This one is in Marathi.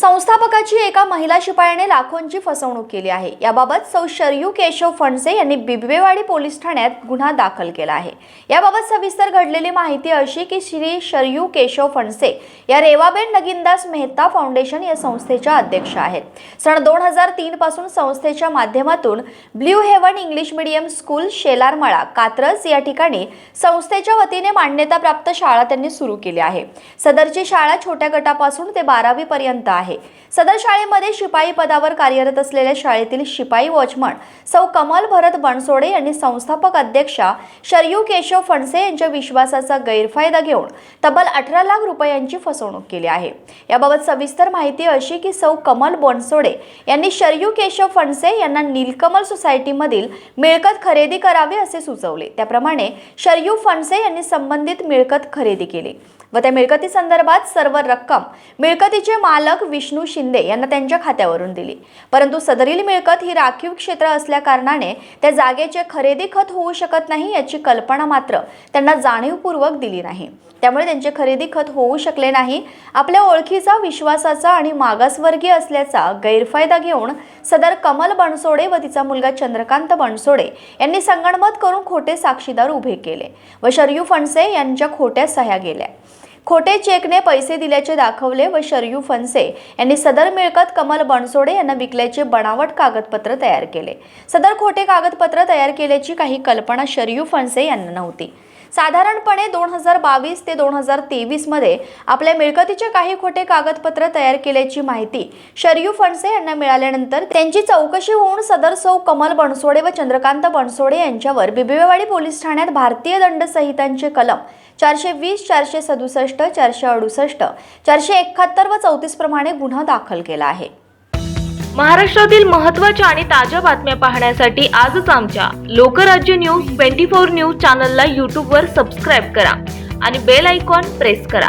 संस्थापकाची एका महिला शिपायाने लाखोंची फसवणूक केली आहे. याबाबत सौ. शरयू केशव फणसे यांनी बिबवेवाडी पोलीस ठाण्यात गुन्हा दाखल केला आहे. याबाबत सविस्तर घडलेली माहिती अशी की श्री शरयू केशव फणसे या रेवाबेन नगिनदास मेहता फाउंडेशन या संस्थेच्या अध्यक्ष आहेत. सन दोन हजार तीन पासून संस्थेच्या माध्यमातून blue haven English medium school Shelarmala Katraj या ठिकाणी संस्थेच्या वतीने मान्यताप्राप्त शाळा त्यांनी सुरू केली आहे. सदरची शाळा छोट्या गटापासून ते बारावी पर्यंत आहे. सदर शाळेमध्ये शिपाई पदावर कार्यरत असलेल्या शाळेतील शिपाई वॉचमन सौ कमल भरत बनसोडे यांनी संस्थापक अध्यक्षा शरयू केशव फणसे यांच्या विश्वासाचा गैरफायदा घेऊन तब्बल अठरा लाख रुपयांची फसवणूक केली आहे. याबाबत सविस्तर माहिती अशी की सौ कमल बनसोडे यांनी शरयू केशव फणसे यांना नीलकमल सोसायटीमधील मिळकत खरेदी करावी असे सुचवले. त्याप्रमाणे शरयू फणसे यांनी संबंधित मिळकत खरेदी केली व त्या मिळकती संदर्भात सर्व रक्कम मिळकतीचे मालक विष्णू शिंदे यांना त्यांच्या खात्यावरून दिली. परंतु सदरील मिळकत ही राखीव क्षेत्र असल्याकारणाने त्या जागेचे खरेदी खत होऊ शकत नाही याची कल्पना मात्र त्यांना जाणीवपूर्वक दिली नाही. त्यामुळे त्यांचे खरेदी खत होऊ शकले नाही. आपल्या ओळखीचा विश्वासाचा आणि मागासवर्गीय असल्याचा गैरफायदा घेऊन सदर कमल बनसोडे व तिचा मुलगा चंद्रकांत बनसोडे यांनी संगणमत करून खोटे साक्षीदार उभे केले व शरयू फणसे यांच्या खोट्या सह्या गेल्या. खोटे चेकने पैसे दिल्याचे दाखवले व शरयू फणसे यांनी सदर मिळकत कमल बनसोडे यांना विकल्याचे बनावट कागदपत्र तयार केले. सदर खोटे कागदपत्र तयार केल्याची काही कल्पना शरयू फणसे यांना नव्हती. साधारणपणे दोन हजार बावीस ते दोन हजार तेवीसमध्ये आपल्या मिळकतीचे काही खोटे कागदपत्र तयार केल्याची माहिती शरयू फणसे यांना मिळाल्यानंतर त्यांची चौकशी होऊन सदर सौ कमल बनसोडे व चंद्रकांत बनसोडे यांच्यावर बिबिवेवाडी पोलीस ठाण्यात भारतीय दंड संहितांचे कलम चारशे वीस चारशे सदुसष्ट चारशे अडुसष्ट चारशे एकाहत्तर व चौतीस प्रमाणे गुन्हा दाखल केला आहे. महाराष्ट्रातील महत्त्वाच्या आणि ताज्या बातम्या पाहण्यासाठी आजच आमच्या Lokrajya news twenty four news चॅनलला यूट्यूबवर सबस्क्राईब करा आणि बेल आयकॉन प्रेस करा.